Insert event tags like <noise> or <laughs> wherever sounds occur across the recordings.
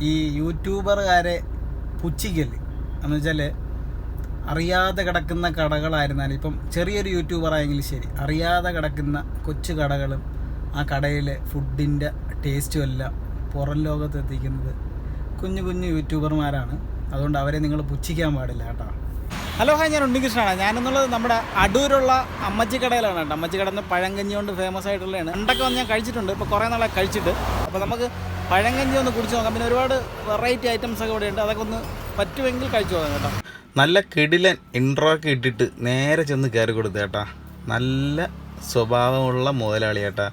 ഈ യൂട്യൂബർകാരെ പുച്ഛിക്കൽ. എന്ന് വെച്ചാൽ അറിയാതെ കിടക്കുന്ന കടകളായിരുന്നാലും ഇപ്പം ചെറിയൊരു യൂട്യൂബറായെങ്കിലും ശരി അറിയാതെ കിടക്കുന്ന കൊച്ചു കടകളും ആ കടയിലെ ഫുഡിന്റെ ടേസ്റ്റും എല്ലാം പുറം ലോകത്ത് എത്തിക്കുന്നത് കുഞ്ഞു കുഞ്ഞു യൂട്യൂബർമാരാണ്. അതുകൊണ്ട് അവരെ നിങ്ങൾ പുച്ഛിക്കാൻ പാടില്ല കേട്ടോ. ഹലോ ഹായ് ഞാൻ ഉണ്ണികൃഷ്ണനാണ്. ഞാനെന്നുള്ളത് നമ്മുടെ അടൂരുള്ള അമ്മച്ചി കടയിലാണ് കേട്ടോ. അമ്മച്ചി കടന്ന് കഞ്ഞി കൊണ്ട് ഫേമസ് ആയിട്ടുള്ളതാണ്. പണ്ടൊക്കെ വന്ന് ഞാൻ കഴിച്ചിട്ടുണ്ട്. ഇപ്പോൾ കുറേ നാളെ കഴിച്ചിട്ട്. അപ്പോൾ നമുക്ക് പഴങ്കഞ്ഞി ഒന്ന് കുടിച്ച് നോക്കാം. പിന്നെ ഒരുപാട് വെറൈറ്റി ഐറ്റംസ് ഒക്കെ ഇവിടെ ഉണ്ട് അതൊക്കെ ഒന്ന് പറ്റുമെങ്കിൽ കഴിച്ചു നോക്കാം കേട്ടോ. നല്ല കിടിലൻ ഇൻട്രോ ഒക്കെ ഇട്ടിട്ട് നേരെ ചെന്ന് കയറി കൊടുത്തു കേട്ടാ. നല്ല സ്വഭാവമുള്ള മുതലാളി കേട്ടാ.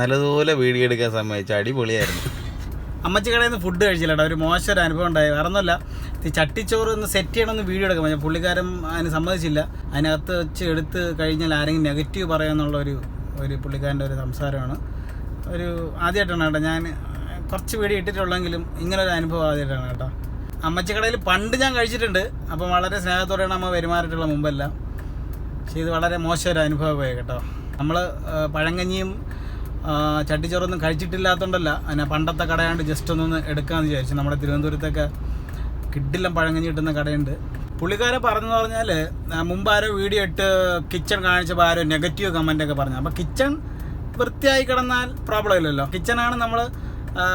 നല്ലതുപോലെ വീഡിയോ എടുക്കാൻ സമ്മതിച്ച അടിപൊളിയായിരുന്നു. അമ്മച്ചി കടയിൽ നിന്ന് ഫുഡ് കഴിച്ചില്ല കേട്ടോ. ഒരു മോശം ഒരു അനുഭവം ഉണ്ടായി. വേറെ ഒന്നുമല്ല ഈ ചട്ടിച്ചോറ് ഒന്ന് സെറ്റ് ചെയ്യണമെന്ന് വീഡിയോ എടുക്കാൻ പറ്റും പുള്ളിക്കാരൻ അതിന് സമ്മതിച്ചില്ല. അതിനകത്ത് വെച്ച് എടുത്ത് കഴിഞ്ഞാൽ ആരെങ്കിലും നെഗറ്റീവ് പറയാമെന്നുള്ള ഒരു ഒരു പുള്ളിക്കാരന്റെ ഒരു സംസാരമാണ്. ഒരു ആദ്യമായിട്ടാണ് കേട്ടോ ഞാൻ കുറച്ച് വീഡിയോ ഇട്ടിട്ടുള്ളെങ്കിലും ഇങ്ങനെ ഒരു അനുഭവം ആദ്യമായിട്ടാണ് കേട്ടോ. അമ്മച്ചിക്കടയിൽ പണ്ട് ഞാൻ കഴിച്ചിട്ടുണ്ട്. അപ്പം വളരെ സ്നേഹത്തോടെയാണ് അമ്മ പെരുമാറിയിട്ടുള്ള മുമ്പെല്ലാം. പക്ഷേ ഇത് വളരെ മോശം ഒരു അനുഭവമായി കേട്ടോ. നമ്മൾ പഴങ്കഞ്ഞിയും ചട്ടിച്ചോറൊന്നും കഴിച്ചിട്ടില്ലാത്തതുകൊണ്ടല്ല അതിനെ പണ്ടത്തെ കടയാണ്ട് ജസ്റ്റ് ഒന്നൊന്ന് എടുക്കാമെന്ന് വിചാരിച്ചു. നമ്മുടെ തിരുവനന്തപുരത്തൊക്കെ കിഡിലും പഴങ്കഞ്ഞി കിട്ടുന്ന കടയുണ്ട്. പുള്ളിക്കാരെ പറഞ്ഞെന്ന് പറഞ്ഞാൽ മുമ്പ് ആരോ വീഡിയോ ഇട്ട് കിച്ചൺ കാണിച്ചപ്പോൾ ആരോ നെഗറ്റീവ് കമന്റൊക്കെ പറഞ്ഞു. അപ്പോൾ കിച്ചൺ വൃത്തിയായി കിടന്നാൽ പ്രോബ്ലം ഇല്ലല്ലോ. കിച്ചണാണ് നമ്മൾ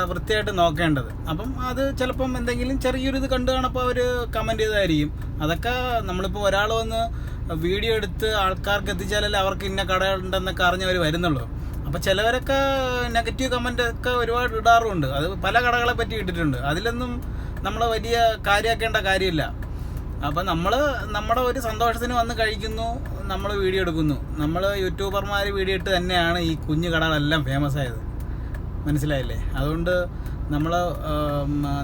വൃത്തിയായിട്ട് നോക്കേണ്ടത്. അപ്പം അത് ചിലപ്പം എന്തെങ്കിലും ചെറിയൊരു ഇത് കണ്ടു കാണപ്പോൾ അവർ കമന്റ് ചെയ്തായിരിക്കും അതൊക്കെ നമ്മളിപ്പോൾ ഒരാൾ വന്ന് വീഡിയോ എടുത്ത് ആൾക്കാർക്ക് എത്തിച്ചാലല്ലേ അവർക്ക് ഇന്ന കട ഉണ്ടെന്നൊക്കെ അറിഞ്ഞവർ വരുന്നുള്ളൂ. അപ്പോൾ ചിലവരൊക്കെ നെഗറ്റീവ് കമന്റ് ഒക്കെ ഒരുപാട് ഇടാറുണ്ട്. അത് പല കടകളെ പറ്റി ഇട്ടിട്ടുണ്ട്. അതിലൊന്നും നമ്മൾ വലിയ കാര്യമാക്കേണ്ട കാര്യമില്ല. അപ്പം നമ്മൾ നമ്മുടെ ഒരു സന്തോഷത്തിന് വന്ന് കഴിക്കുന്നു നമ്മൾ വീഡിയോ എടുക്കുന്നു. നമ്മൾ യൂട്യൂബർമാർ വീഡിയോ ഇട്ട് തന്നെയാണ് ഈ കുഞ്ഞു കടകളെല്ലാം ഫേമസ് ആയത്. മനസ്സിലായില്ലേ? അതുകൊണ്ട് നമ്മൾ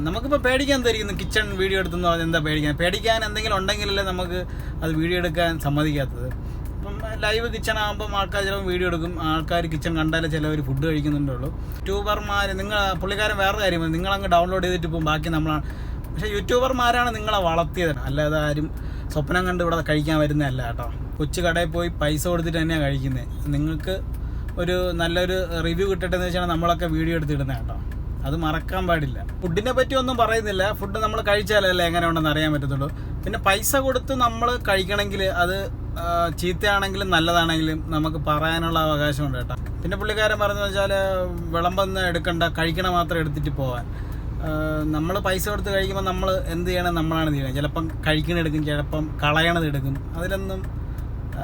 നമുക്കിപ്പോൾ പേടിക്കാൻ തരിക്കുന്നു കിച്ചൺ വീഡിയോ എടുത്തെന്ന് പറഞ്ഞാൽ എന്താ പേടിക്കാൻ? പേടിക്കാൻ എന്തെങ്കിലും ഉണ്ടെങ്കിലല്ലേ നമുക്ക് അത് വീഡിയോ എടുക്കാൻ സമ്മതിക്കാത്തത്. ഇപ്പം ലൈവ് കിച്ചൺ ആകുമ്പം ആൾക്കാർ ചിലപ്പോൾ വീഡിയോ എടുക്കും. ആൾക്കാർ കിച്ചൺ കണ്ടാലേ ചിലവർ ഫുഡ് കഴിക്കുന്നുണ്ടുള്ളൂ യൂട്യൂബർമാർ നിങ്ങൾ പുള്ളിക്കാരൻ വേറെ കാര്യം നിങ്ങൾ അങ്ങ് ഡൗൺലോഡ് ചെയ്തിട്ട് പോകും. ബാക്കി നമ്മളാണ് പക്ഷേ യൂട്യൂബർമാരാണ് നിങ്ങളെ വളർത്തിയത്. അല്ലാതെ ആരും സ്വപ്നം കണ്ട് ഇവിടെ കഴിക്കാൻ വരുന്നതല്ല കേട്ടോ. കൊച്ചു കടയിൽ പോയി പൈസ കൊടുത്തിട്ട് തന്നെയാണ് കഴിക്കുന്നത് നിങ്ങൾക്ക് ഒരു നല്ലൊരു റിവ്യൂ കിട്ടട്ടെ എന്ന് വെച്ചാൽ നമ്മളൊക്കെ വീഡിയോ എടുത്തിടുന്നത് കേട്ടോ. അത് മറക്കാൻ പാടില്ല. ഫുഡിനെ പറ്റി ഒന്നും പറയുന്നില്ല. ഫുഡ് നമ്മൾ കഴിച്ചാലല്ലേ എങ്ങനെ ഉണ്ടെന്ന് അറിയാൻ പറ്റത്തുള്ളൂ. പിന്നെ പൈസ കൊടുത്ത് നമ്മൾ കഴിക്കണമെങ്കിൽ അത് ചീത്തയാണെങ്കിലും നല്ലതാണെങ്കിലും നമുക്ക് പറയാനുള്ള അവകാശമുണ്ട് കേട്ടോ. പിന്നെ പുള്ളിക്കാരൻ പറഞ്ഞു വെച്ചാൽ വിളമ്പെന്ന് എടുക്കണ്ട കഴിക്കണ മാത്രം എടുത്തിട്ട് പോവാൻ. നമ്മൾ പൈസ കൊടുത്ത് കഴിക്കുമ്പോൾ നമ്മൾ എന്ത് ചെയ്യണം? നമ്മളാണ് ചെയ്യണം ചിലപ്പം കഴിക്കണെടുക്കും ചിലപ്പം കളയണത് എടുക്കും. അതിലൊന്നും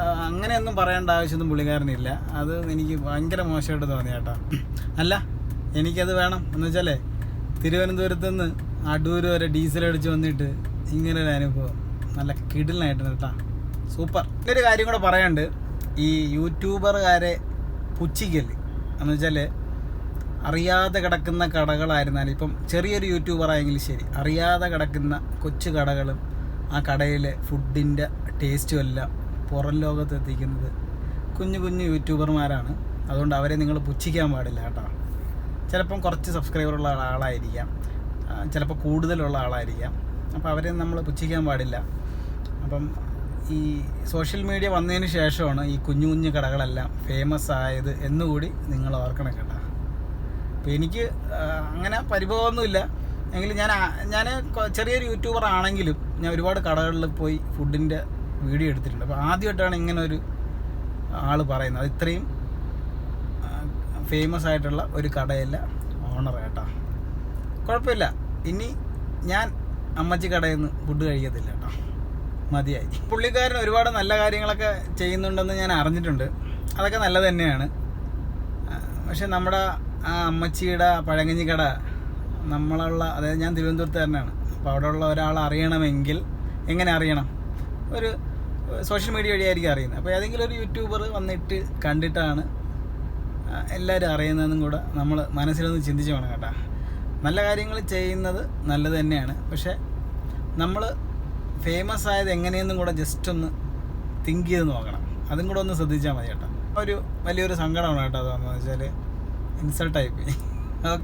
അങ്ങനെയൊന്നും പറയേണ്ട ആവശ്യമൊന്നും പുള്ളിക്കാരനില്ല. അത് എനിക്ക് ഭയങ്കര മോശമായിട്ട് തോന്നി കേട്ടോ. അല്ല എനിക്കത് വേണം. എന്ന് വെച്ചാലേ തിരുവനന്തപുരത്ത് നിന്ന് അടൂർ വരെ ഡീസൽ അടിച്ച് വന്നിട്ട് ഇങ്ങനെ ഒരു അനുഭവം. നല്ല കിടിലായിട്ട് കേട്ടോ. സൂപ്പർ. ഒരു കാര്യം കൂടെ പറയാണ്ട് ഈ യൂട്യൂബർകാരെ പുച്ഛിക്കൽ. എന്ന് വെച്ചാൽ അറിയാതെ കിടക്കുന്ന കടകളായിരുന്നാലും ഇപ്പം ചെറിയൊരു യൂട്യൂബറായെങ്കിലും ശരി അറിയാതെ കിടക്കുന്ന കൊച്ചു കടകളും ആ കടയിലെ ഫുഡിന്റെ ടേസ്റ്റും എല്ലാം പുറം ലോകത്ത് എത്തിക്കുന്നത് കുഞ്ഞു കുഞ്ഞു യൂട്യൂബർമാരാണ്. അതുകൊണ്ട് അവരെ നിങ്ങൾ പുച്ഛിക്കാൻ പാടില്ല കേട്ടോ. ചിലപ്പം കുറച്ച് സബ്സ്ക്രൈബറുള്ള ആളായിരിക്കാം. ചിലപ്പോൾ കൂടുതലുള്ള ആളായിരിക്കാം. അപ്പോൾ അവരെ നമ്മൾ പുച്ഛിക്കാൻ പാടില്ല. അപ്പം ഈ സോഷ്യൽ മീഡിയ വന്നതിന് ശേഷമാണ് ഈ കുഞ്ഞു കുഞ്ഞു കടകളെല്ലാം ഫേമസ് ആയത് എന്നുകൂടി നിങ്ങൾ ഓർക്കണം കേട്ടോ. അപ്പോൾ എനിക്ക് അങ്ങനെ പരിഭവമൊന്നുമില്ല. എങ്കിലും ഞാൻ ഞാൻ ചെറിയൊരു യൂട്യൂബർ ആണെങ്കിലും ഞാൻ ഒരുപാട് കടകളിൽ പോയി ഫുഡിന്റെ വീഡിയോ എടുത്തിട്ടുണ്ട്. അപ്പോൾ ആദ്യമായിട്ടാണ് ഇങ്ങനെ ഒരു ആൾ പറയുന്നത്. അത് ഇത്രയും ഫേമസ് ആയിട്ടുള്ള ഒരു കടയല്ല ഓണർ കേട്ടോ. കുഴപ്പമില്ല. ഇനി ഞാൻ അമ്മച്ചി കടയിൽ നിന്ന് ഫുഡ് കഴിക്കത്തില്ല കേട്ടോ. മതിയായി. പുള്ളിക്കാരൻ ഒരുപാട് നല്ല കാര്യങ്ങളൊക്കെ ചെയ്യുന്നുണ്ടെന്ന് ഞാൻ അറിഞ്ഞിട്ടുണ്ട്. അതൊക്കെ നല്ലത് തന്നെയാണ്. പക്ഷെ നമ്മുടെ ആ അമ്മച്ചിയുടെ പഴങ്കഞ്ഞി കട നമ്മളുള്ള അതായത് ഞാൻ തിരുവനന്തപുരത്ത് തന്നെയാണ് അപ്പോൾ അവിടെയുള്ള ഒരാൾ അറിയണമെങ്കിൽ എങ്ങനെ അറിയണം? ഒരു സോഷ്യൽ മീഡിയ വഴിയായിരിക്കും അറിയുന്നത്. അപ്പോൾ ഏതെങ്കിലും ഒരു യൂട്യൂബർ വന്നിട്ട് കണ്ടിട്ടാണ് എല്ലാവരും അറിയുന്നതെന്നും കൂടെ നമ്മൾ മനസ്സിലൊന്ന് ചിന്തിച്ച് വേണം കേട്ടോ. നല്ല കാര്യങ്ങൾ ചെയ്യുന്നത് നല്ലത് തന്നെയാണ്. പക്ഷേ നമ്മൾ ഫേമസ് ആയത് എങ്ങനെയെന്നും കൂടെ ജസ്റ്റ് ഒന്ന് തിങ്ക് ചെയ്ത് നോക്കണം. അതും കൂടെ ഒന്ന് ശ്രദ്ധിച്ചാൽ മതി കേട്ടോ. ഒരു വലിയൊരു സങ്കടമാണ് കേട്ടോ അതെന്ന് വെച്ചാൽ ഇൻസൾട്ടായിപ്പോയി ഓക്കെ <laughs>